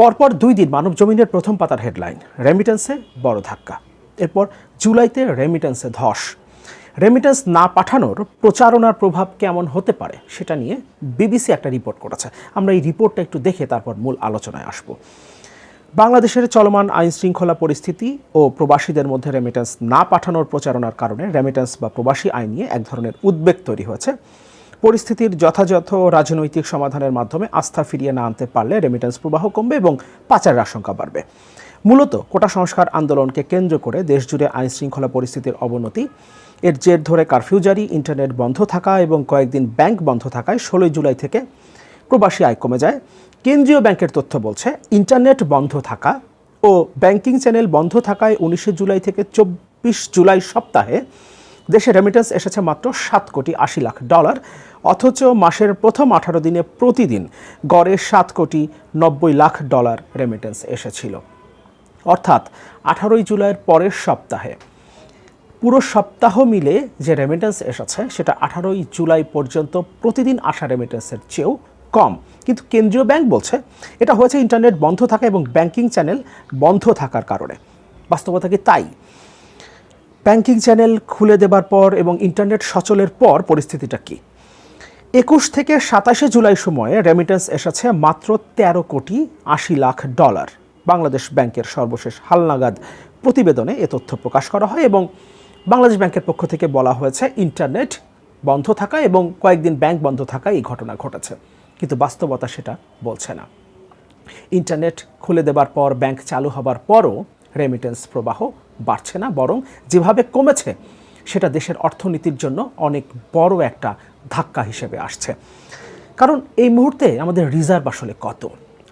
পরপর দুই দিন মানব জমিনের প্রথম পাতার হেডলাইন রেমিটেন্সে বড় ধাক্কা। এরপর জুলাইতে রেমিটেন্সে ধস। রেমিটেন্স না পাঠানোর প্রচারণার প্রভাব কেমন হতে পারে সেটা নিয়ে বিবিসি একটা রিপোর্ট করেছে। আমরা এই রিপোর্টটা একটু দেখে তারপর মূল আলোচনায় আসব। বাংলাদেশের চলমান আইন শৃঙ্খলা পরিস্থিতি ও প্রবাসীদের মধ্যে রেমিটেন্স না পাঠানোর প্রচারণার কারণে রেমিটেন্স বা প্রবাসী আইন নিয়ে এক ধরনের উদ্বেগ তৈরি হয়েছে। পরিস্থিতির যথাযথ রাজনৈতিক সমাধানের মাধ্যমে আস্থা ফিরিয়ে না আনতে পারলে রেমিটেন্স প্রবাহ কমবে এবং পাচারের আশঙ্কা বাড়বে। মূলত কোটা সংস্কার আন্দোলনকে কেন্দ্র করে দেশজুড়ে আইন শৃঙ্খলা পরিস্থিতির অবনতি, এর জের ধরে কারফিউ জারি ইন্টারনেট বন্ধ থাকা এবং কয়েকদিন ব্যাংক বন্ধ থাকায় ষোলোই জুলাই থেকে প্রবাসী আয় কমে যায়। কেন্দ্রীয় ব্যাংকের তথ্য বলছে ইন্টারনেট বন্ধ থাকা ও ব্যাংকিং চ্যানেল বন্ধ থাকায় উনিশে জুলাই থেকে চব্বিশ জুলাই সপ্তাহে দেশে রেমিটেন্স এসেছে মাত্র সাত কোটি আশি লাখ ডলার অথচ মাসের প্রথম আঠারো দিনে প্রতিদিন গড়ে সাত কোটি নব্বই লাখ ডলার রেমিটেন্স এসেছিল। অর্থাৎ আঠারোই জুলাইয়ের পরের সপ্তাহে। পুরো সপ্তাহ মিলে যে রেমিটেন্স এসেছে, সেটা আঠারোই জুলাই পর্যন্ত প্রতিদিন আসা রেমিটেন্সের চেয়েও কম। কিন্তু কেন্দ্রীয় ব্যাংক বলছে, এটা হয়েছে ইন্টারনেট বন্ধ থাকা এবং ব্যাংকিং চ্যানেল বন্ধ থাকার কারণে। বাস্তবতা কি তাই? ব্যাংকিং চ্যানেল খুলে দেবার পর এবং ইন্টারনেট সচলের পর পরিস্থিতিটা কি? একুশ থেকে সাতাশে জুলাই সময়ে রেমিটেন্স এসেছে মাত্র তেরো কোটি আশি লাখ ডলার বাংলাদেশ ব্যাংকের সর্বশেষ হালনাগাদ প্রতিবেদনে এ তথ্য প্রকাশ করা হয় এবং বাংলাদেশ ব্যাংকের পক্ষ থেকে বলা হয়েছে ইন্টারনেট বন্ধ থাকা এবং কয়েকদিন ব্যাংক বন্ধ থাকা এই ঘটনা ঘটেছে। কিন্তু বাস্তবতা সেটা বলছে না। ইন্টারনেট খুলে দেবার পর ব্যাংক চালু হবার পরও রেমিটেন্স প্রবাহ বাড়ছে না, বরং যেভাবে কমেছে, সেটা দেশের অর্থনীতির জন্য অনেক বড় একটা ধাক্কা হিসেবে আসছে। কারণ এই মুহূর্তে আমাদের রিজার্ভ আসলে কত?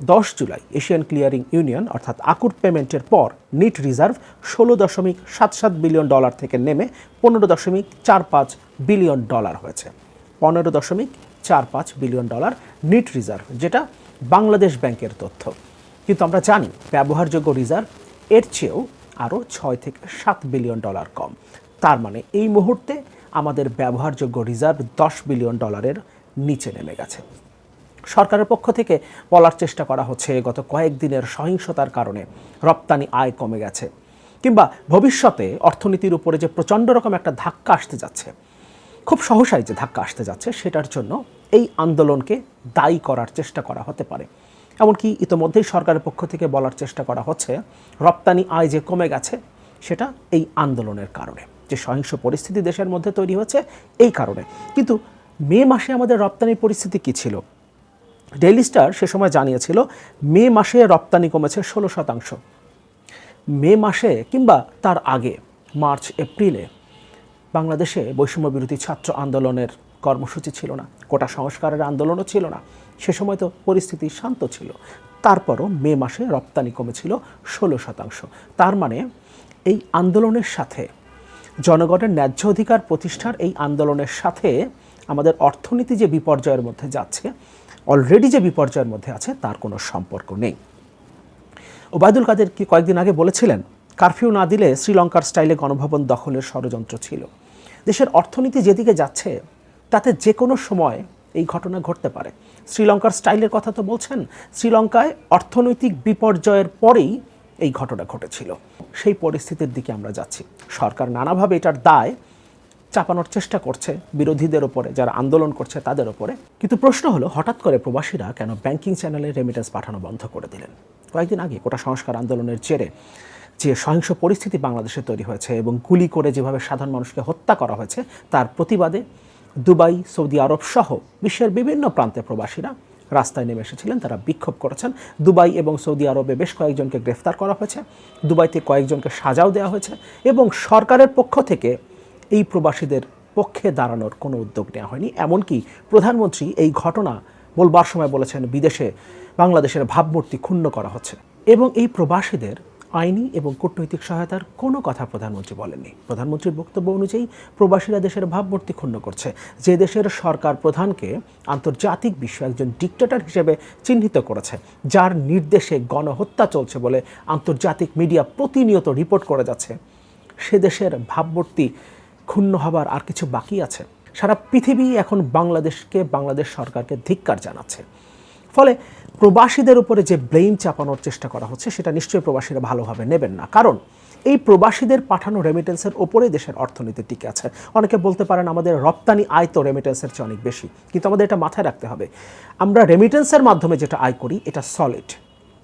দশ জুলাই, এশিয়ান ক্লিয়ারিং ইউনিয়ন, অর্থাৎ আকুর পেমেন্টের পর নিট রিজার্ভ ষোলো দশমিক সাত সাত বিলিয়ন ডলার থেকে নেমে পনেরো দশমিক চার পাঁচ বিলিয়ন ডলার হয়েছে। পনেরো দশমিক চার পাঁচ বিলিয়ন ডলার নিট রিজার্ভ, যেটা বাংলাদেশ ব্যাংকের তথ্য। কিন্তু আমরা জানি ব্যবহারযোগ্য রিজার্ভ এর চেয়েও আরও ছয় থেকে সাত বিলিয়ন ডলার কম। তার মানে এই মুহূর্তে আমাদের ব্যবহারযোগ্য রিজার্ভ দশ বিলিয়ন ডলারের নিচে নেমে গেছে। সরকারের পক্ষ থেকে বলার চেষ্টা করা হচ্ছে, গত কয়েকদিনের সহিংসতার কারণে রপ্তানি আয় কমে গেছে কিংবা ভবিষ্যতে অর্থনীতির উপরে যে প্রচণ্ড রকম একটা ধাক্কা আসতে যাচ্ছে, খুব সহসাই যে ধাক্কা আসতে যাচ্ছে, সেটার জন্য এই আন্দোলনকে দায়ী করার চেষ্টা করা হতে পারে। এমনকি ইতোমধ্যেই সরকারের পক্ষ থেকে বলার চেষ্টা করা হচ্ছে, রপ্তানি আয় যে কমে গেছে, সেটা এই আন্দোলনের কারণে। যে সহিংস পরিস্থিতি দেশের মধ্যে তৈরি হচ্ছে এই কারণে। কিন্তু মে মাসে আমাদের রপ্তানির পরিস্থিতি কী ছিল? ডেইলি স্টার সে সময় জানিয়েছিল, মে মাসে রপ্তানি কমেছে ষোলো শতাংশ। মে মাসে কিংবা তার আগে, মার্চ, এপ্রিলে, বাংলাদেশে বৈষম্য বিরোধী ছাত্র আন্দোলনের কর্মসূচি ছিল না, কোটা সংস্কারের আন্দোলনও ছিল না। সে সময় তো পরিস্থিতি শান্ত ছিল। তারপরও মে মাসে রপ্তানি কমেছিল ষোলো শতাংশ। তার মানে এই আন্দোলনের সাথে জনগণের ন্যায্য অধিকার প্রতিষ্ঠার এই আন্দোলনের সাথে আমাদের অর্থনীতি যে বিপর্যয়ের মধ্যে যাচ্ছে অলরেডি যে বিপর্যয়ের মধ্যে আছে, তার কোনো সম্পর্ক নেই। ওবায়দুল কাদের কি কয়েকদিন আগে বলেছিলেন, কারফিউ না দিলে শ্রীলঙ্কার স্টাইলে গণভবন দখলের ষড়যন্ত্র ছিল। দেশের অর্থনীতি যেদিকে যাচ্ছে, তাতে যে কোনো সময় এই ঘটনা ঘটতে পারে। শ্রীলঙ্কার স্টাইলের কথা তো বলছেন, শ্রীলঙ্কায় অর্থনৈতিক বিপর্যয়ের পরেই এই ঘটনা ঘটেছিল। সেই পরিস্থিতির দিকে আমরা যাচ্ছি। সরকার নানাভাবে এটার দায় চাপানোর চেষ্টা করছে বিরোধীদের ওপরে যারা আন্দোলন করছে তাদের ওপরে কিন্তু প্রশ্ন হলো, হঠাৎ করে প্রবাসীরা কেন ব্যাংকিং চ্যানেলে রেমিটেন্স পাঠানো বন্ধ করে দিলেন? কয়েকদিন আগে কোটা সংস্কার আন্দোলনের জেরে যে সহিংস পরিস্থিতি বাংলাদেশে তৈরি হয়েছে এবং গুলি করে যেভাবে সাধারণ মানুষকে হত্যা করা হয়েছে, তার প্রতিবাদে দুবাই, সৌদি আরব সহ বিশ্বের বিভিন্ন প্রান্তে প্রবাসীরা রাস্তায় নেমে এসেছিলেন, তারা বিক্ষোভ করেছেন। দুবাই এবং সৌদি আরবে বেশ কয়েকজনকে গ্রেফতার করা হয়েছে। দুবাইতে কয়েকজনকে সাজাও দেওয়া হয়েছে এবং সরকারের পক্ষ থেকে এই প্রবাসীদের পক্ষে দাঁড়ানোর কোনো উদ্যোগ নেওয়া হয়নি। এমনকি প্রধানমন্ত্রী এই ঘটনা বলবার সময় বলেছেন, বিদেশে বাংলাদেশের ভাবমূর্তি ক্ষুণ্ণ করা হচ্ছে। এবং এই প্রবাসীদের আইনি এবং কূটনৈতিক সহায়তার কোনো কথা প্রধানমন্ত্রী বলেননি। প্রধানমন্ত্রীর বক্তব্য অনুযায়ী প্রবাসীরা দেশের ভাবমূর্তি ক্ষুণ্ণ করছে। যে দেশের সরকার প্রধানকে আন্তর্জাতিক বিশ্ব একজন ডিক্টেটর হিসেবে চিহ্নিত করেছে, যার নির্দেশে গণহত্যা চলছে বলে আন্তর্জাতিক মিডিয়া প্রতিনিয়ত রিপোর্ট করে যাচ্ছে। সে দেশের ভাবমূর্তি ক্ষুণ্ণ হবার আর কিছু বাকি আছে। সারা পৃথিবী এখন বাংলাদেশকে, বাংলাদেশ সরকারকে ধিক্কার জানাচ্ছে। ফলে প্রবাসীদের উপরে যে ব্লেম চাপানোর চেষ্টা করা হচ্ছে, সেটা নিশ্চয়ই প্রবাসীরা ভালোভাবে নেবেন না। কারণ এই প্রবাসীদের পাঠানো রেমিটেন্সের ওপরে দেশের অর্থনীতি টিকে আছে। অনেকে বলতে পারেন আমাদের রপ্তানি আয় তো রেমিটেন্সের চেয়ে অনেক বেশি, কিন্তু আমাদের এটা মাথায় রাখতে হবে। আমরা রেমিটেন্সের মাধ্যমে যেটা আয় করি, এটা সলিড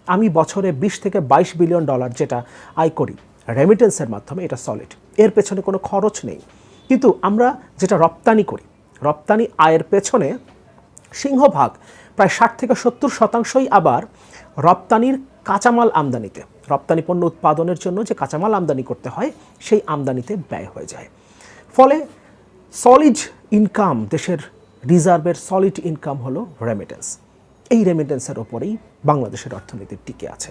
আমি বছরে বিশ থেকে বাইশ বিলিয়ন ডলার যেটা আয় করি রেমিটেন্সের মাধ্যমে এটা সলিড এর পেছনে কোনো খরচ নেই। কিন্তু আমরা যেটা রপ্তানি করি, রপ্তানি আয়ের পেছনে সিংহভাগ প্রায় ষাট থেকে সত্তর শতাংশই আবার রপ্তানির কাঁচামাল আমদানিতে। রপ্তানি পণ্য উৎপাদনের জন্য যে কাঁচামাল আমদানি করতে হয়, সেই আমদানিতে ব্যয় হয়ে যায়। ফলে সলিড ইনকাম দেশের রিজার্ভের সলিড ইনকাম হলো রেমিটেন্স এই রেমিটেন্সের ওপরেই বাংলাদেশের অর্থনীতি টিকে আছে।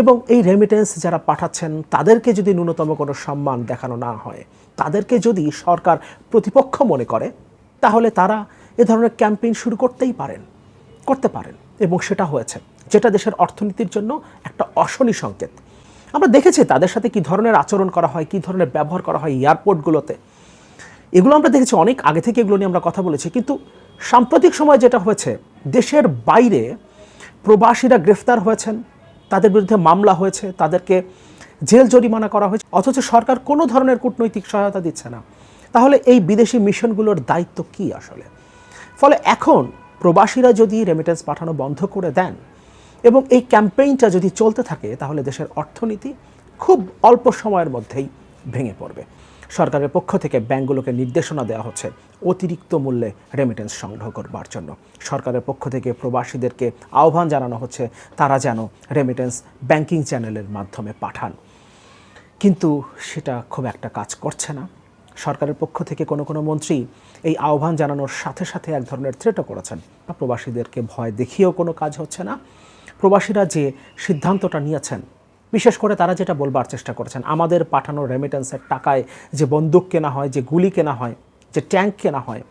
এবং এই রেমিটেন্স যারা পাঠাচ্ছেন, তাদেরকে যদি ন্যূনতম কোনো সম্মান দেখানো না হয়, তাদেরকে যদি সরকার প্রতিপক্ষ মনে করে, তাহলে তারা এ ধরনের ক্যাম্পেইন শুরু করতেই পারেন। করতে পারেন এবং সেটা হয়েছে। যেটা দেশের অর্থনীতির জন্য একটা অশনি সংকেত। আমরা দেখেছি তাদের সাথে কি ধরনের আচরণ করা হয়, কি ধরনের ব্যবহার করা হয় এয়ারপোর্টগুলোতে। এগুলো আমরা দেখেছি অনেক আগে থেকে এগুলো নিয়ে আমরা কথা বলেছি। কিন্তু সাম্প্রতিক সময় যেটা হয়েছে, দেশের বাইরে প্রবাসীরা গ্রেফতার হয়েছেন, তাদের বিরুদ্ধে মামলা হয়েছে, তাদেরকে জেল জরিমানা করা হয়েছে, অথচ সরকার কোনো ধরনের কূটনৈতিক সহায়তা দিচ্ছে না। তাহলে এই বিদেশি মিশনগুলোর দায়িত্ব কি আসলে? ফলে এখন প্রবাসীরা যদি রেমিটেন্স পাঠানো বন্ধ করে দেন এবং এই ক্যাম্পেইনটা যদি চলতে থাকে, তাহলে দেশের অর্থনীতি খুব অল্প সময়ের মধ্যেই ভেঙে পড়বে। সরকারের পক্ষ থেকে ব্যাংকগুলোকে নির্দেশনা দেওয়া হচ্ছে অতিরিক্ত মূল্যে রেমিটেন্স সংগ্রহ করবার জন্য। সরকারের পক্ষ থেকে প্রবাসীদেরকে আহ্বান জানানো হচ্ছে, তারা যেন রেমিটেন্স ব্যাংকিং চ্যানেলের মাধ্যমে পাঠান। কিন্তু সেটা খুব একটা কাজ করছে না। সরকারের পক্ষ থেকে কোনো কোনো মন্ত্রী এই আহ্বান জানানোর সাথে সাথে এক ধরনের থ্রেটও করেছেন। প্রবাসীদেরকে ভয় দেখিয়েও কোনো কাজ হচ্ছে না। প্রবাসীরা যে সিদ্ধান্তটা নিয়েছেন, বিশেষ করে তারা যেটা বলবার চেষ্টা করেছেন, আমাদের পাঠানো রেমিটেন্সের টাকায় যে বন্দুক কেনা হয়, যে গুলি কেনা হয়, যে ট্যাঙ্ক কেনা হয়,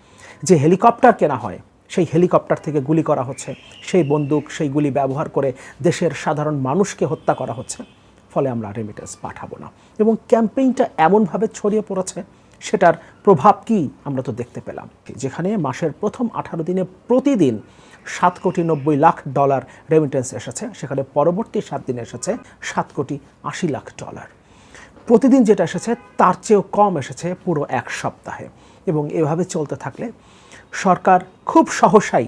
যে হেলিকপ্টার কেনা হয়, সেই হেলিকপ্টার থেকে গুলি করা হচ্ছে। সেই বন্দুক, সেই গুলি ব্যবহার করে দেশের সাধারণ মানুষকে হত্যা করা হচ্ছে। ফলে আমরা রেমিটেন্স পাঠাবো না। এবং ক্যাম্পেইনটা এমনভাবে ছড়িয়ে পড়েছে সেটার প্রভাব কি আমরা তো দেখতে পেলাম, যেখানে মাসের প্রথম আঠারো দিনে প্রতিদিন সাত কোটি নব্বই লাখ ডলার রেমিটেন্স এসেছে, সেখানে পরবর্তী সাত দিনে এসেছে সাত কোটি আশি লাখ ডলার। প্রতিদিন যেটা এসেছে, তার চেয়েও কম এসেছে পুরো এক সপ্তাহে। এবং এভাবে চলতে থাকলে সরকার খুব সহসাই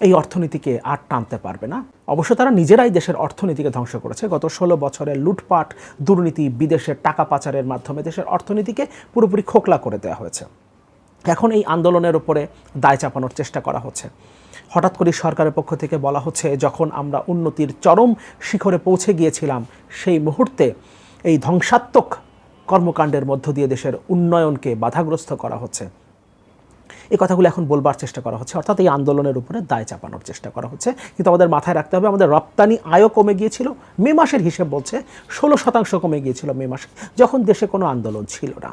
এই অর্থনীতিকে আর টানতে পারবে না। অবশ্য তারা নিজেরাই দেশের অর্থনীতিকে ধ্বংস করেছে। গত ষোলো বছরের লুটপাট, দুর্নীতি, বিদেশের টাকা পাচারের মাধ্যমে দেশের অর্থনীতিকে পুরোপুরি খোকলা করে দেওয়া হয়েছে। এখন এই আন্দোলনের উপরে দায় চাপানোর চেষ্টা করা হচ্ছে। হঠাৎ করে সরকারের পক্ষ থেকে বলা হচ্ছে, যখন আমরা উন্নতির চরম শিখরে পৌঁছে গিয়েছিলাম, সেই মুহূর্তে এই ধ্বংসাত্মক কর্মকাণ্ডের মধ্য দিয়ে দেশের উন্নয়নকে বাধাগ্রস্ত করা হচ্ছে। এই কথাগুলো এখন বলবার চেষ্টা করা হচ্ছে। অর্থাৎ এই আন্দোলনের উপরে দায় চাপানোর চেষ্টা করা হচ্ছে। কিন্তু আমাদের মাথায় রাখতে হবে, আমাদের রপ্তানি আয়ও কমে গিয়েছিল। মে মাসের হিসেব বলছে ষোলো শতাংশ কমে গিয়েছিল মে মাসে, যখন দেশে কোনো আন্দোলন ছিল না।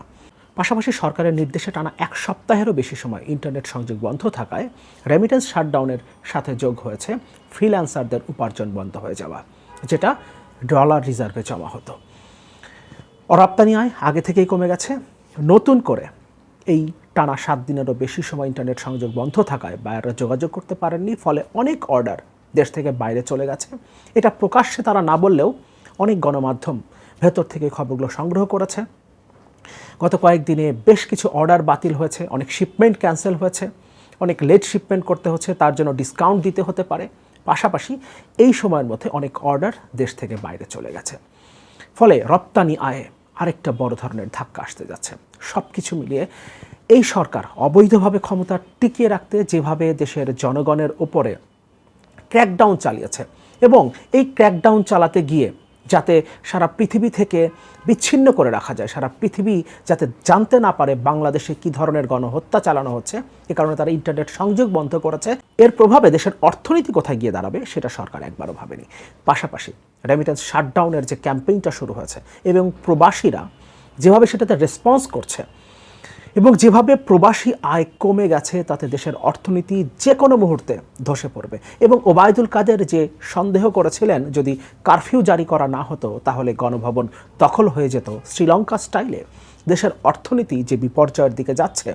পাশাপাশি সরকারের নির্দেশে টানা এক সপ্তাহেরও বেশি সময় ইন্টারনেট সংযোগ বন্ধ থাকায় রেমিটেন্স শাটডাউনের সাথে যোগ হয়েছে ফ্রিল্যান্সারদের উপার্জন বন্ধ হয়ে যাওয়া, যেটা ডলার রিজার্ভে জমা হতো। রপ্তানি আয় আগে থেকেই কমে গেছে। নতুন করে এই টানা সাত দিনেরও বেশি সময় ইন্টারনেট সংযোগ বন্ধ থাকায় বায়াররা যোগাযোগ করতে পারেননি, ফলে অনেক অর্ডার দেশ থেকে বাইরে চলে গেছে। এটা প্রকাশ্যে তারা না বললেও অনেক গণমাধ্যম ভেতর থেকে খবরগুলো সংগ্রহ করেছে। গত কয়েকদিনে বেশ কিছু অর্ডার বাতিল হয়েছে, অনেক শিপমেন্ট ক্যান্সেল হয়েছে, অনেক লেট শিপমেন্ট করতে হচ্ছে, তার জন্য ডিসকাউন্ট দিতে হতে পারে। পাশাপাশি এই সময়ের মধ্যে অনেক অর্ডার দেশ থেকে বাইরে চলে গেছে। ফলে রপ্তানি আয়ে আরেকটা বড় ধরনের ধাক্কা আসতে যাচ্ছে। সব কিছু মিলিয়ে এই সরকার অবৈধভাবে ক্ষমতা টিকিয়ে রাখতে যেভাবে দেশের জনগণের ওপরে ক্র্যাকডাউন চালিয়েছে এবং এই ক্র্যাকডাউন চালাতে গিয়ে যাতে সারা পৃথিবী থেকে বিচ্ছিন্ন করে রাখা যায়, সারা পৃথিবী যাতে জানতে না পারে বাংলাদেশে কি ধরনের গণহত্যা চালানো হচ্ছে, এ কারণে তারা ইন্টারনেট সংযোগ বন্ধ করেছে। এর প্রভাবে দেশের অর্থনীতি কোথায় গিয়ে দাঁড়াবে সেটা সরকার একবারও ভাবেনি। পাশাপাশি রেমিটেন্স শাটডাউনের যে ক্যাম্পেইনটা শুরু হয়েছে এবং প্রবাসীরা যেভাবে সেটাতে রেসপন্স করছে এবং যেভাবে প্রবাসী আয় কমে গেছে, তাতে দেশের অর্থনীতি যে কোনো মুহূর্তে ধসে পড়বে। এবং ওবায়দুল কাদের যে সন্দেহ করেছিলেন, যদি কারফিউ জারি করা না হতো, তাহলে গণভবন দখল হয়ে যেত শ্রীলঙ্কা স্টাইলে। দেশের অর্থনীতি যে বিপর্যয়ের দিকে যাচ্ছে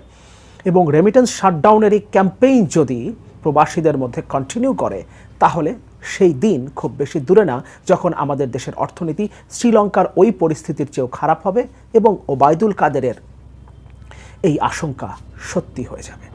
এবং রেমিটেন্স শাটডাউনের এই ক্যাম্পেইন যদি প্রবাসীদের মধ্যে কন্টিনিউ করে, তাহলে সেই দিন খুব বেশি দূরে না, যখন আমাদের দেশের অর্থনীতি শ্রীলঙ্কার ওই পরিস্থিতির চেয়েও খারাপ হবে এবং ওবায়দুল কাদেরের এই আশঙ্কা সত্যি হয়ে যাবে।